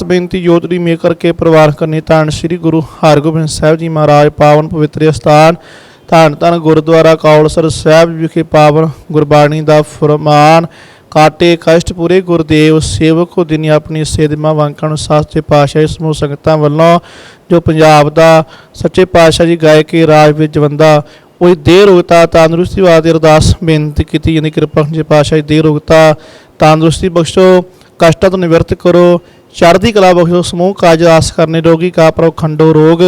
ਅਰਦਾਸ ਬੇਨਤੀ ਜੋਤਰੀ ਮੇ ਕਰਕੇ ਪ੍ਰਵਾਨ ਕਰਨੀ ਧੰਨ ਸ੍ਰੀ ਗੁਰੂ ਹਰਗੋਬਿੰਦ ਸਾਹਿਬ ਜੀ ਮਹਾਰਾਜ, ਪਾਵਨ ਪਵਿੱਤਰ ਸਥਾਨ ਧੰਨ ਧੰਨ ਗੁਰਦੁਆਰਾ ਕੌਲਸਰ ਸਾਹਿਬ ਵਿਖੇ ਪਾਵਨ ਗੁਰਬਾਣੀ ਦਾ ਫਰਮਾਨ, ਕਾਟੇ ਕਸ਼ਟ ਪੂਰੇ ਗੁਰਦੇਵ ਸੇਵਕੋ ਦਿਨੀ ਆਪਣੀ ਸੇਧਮਾ ਵਾਂਕਣ ਸਾਚੇ ਪਾਤਸ਼ਾਹ ਸਮੂਹ ਸੰਗਤਾਂ ਵੱਲੋਂ ਜੋ ਪੰਜਾਬ ਦਾ ਸੱਚੇ ਪਾਤਸ਼ਾਹ ਜੀ ਗਾਇ ਰਾਜ ਵਿੱਚ ਜਵੰਦਾ ਉਹ ਦੇਹ ਰੋਗਤਾ, ਤੰਦਰੁਸਤੀ ਵਾਸਤੇ ਅਰਦਾਸ ਬੇਨਤੀ ਕੀਤੀ ਜਾਂਦੀ ਕਿਰਪਾ, ਜੀ ਪਾਤਸ਼ਾਹ ਜੀ ਦੇਹ ਰੋਗਤਾ, ਤੰਦਰੁਸਤੀ ਬਖਸ਼ੋ, ਕਸ਼ਟਾਂ ਤੋਂ ਨਿਵਰਤ ਕਰੋ ਚੜ੍ਹਦੀ ਕਲਾ ਬਖਸ਼ੋ ਸਮੂਹ ਕਾਜ ਆਸ ਕਰਨੇ, ਰੋਗੀ ਕਾ ਪ੍ਰੋ ਖੰਡੋ ਰੋਗ,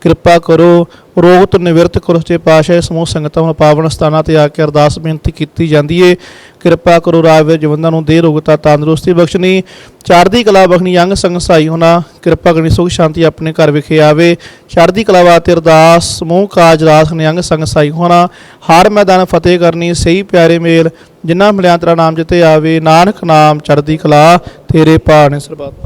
ਕਿਰਪਾ ਕਰੋ, ਰੋਗ ਤੋਂ ਨਿਵਰਤ ਕਰੋ, ਸੱਚੇ ਪਾਤਸ਼ਾਹ, ਸਮੂਹ ਸੰਗਤਾਂ ਨੂੰ ਪਾਵਨ ਸਥਾਨਾਂ ਤੇ ਆ ਕੇ ਅਰਦਾਸ ਬੇਨਤੀ ਕੀਤੀ ਜਾਂਦੀ ਏ। ਕਿਰਪਾ ਕਰੋ, ਰਾਜ ਵਿੱਚ ਜਵੰਦਾਂ ਨੂੰ ਦੇ ਰੋਗਤਾ, ਤੰਦਰੁਸਤੀ ਬਖਸ਼ਣੀ, ਚੜ੍ਹਦੀ ਕਲਾ ਬਖਸ਼ਣੀ ਅੰਗ ਸੰਗ ਸਾਈ ਹੋਣਾ, ਕਿਰਪਾ ਕਰਨੀ, ਸੁਖ ਸ਼ਾਂਤੀ ਆਪਣੇ ਘਰ ਵਿਖੇ ਆਵੇ। ਚੜ੍ਹਦੀ ਕਲਾ ਵਾਸਤੇ ਅਰਦਾਸ, ਸਮੂਹ ਕਾਜ ਰਾਸ ਨੇ ਅੰਗ ਸੰਗ ਸਹਾਈ ਹੋਣਾ, ਹਰ ਮੈਦਾਨ ਫਤਿਹ ਕਰਨੀ, ਸਹੀ ਪਿਆਰੇ ਮੇਲ ਜਿਨ੍ਹਾਂ ਮਿਲਿਆ ਤੇਰਾ ਨਾਮ ਜਿਤੇ ਆਵੇ, ਨਾਨਕ ਨਾਮ ਚੜ੍ਹਦੀ ਕਲਾ, ਤੇਰੇ ਭਾਣੇ ਸਰਬੱਤ।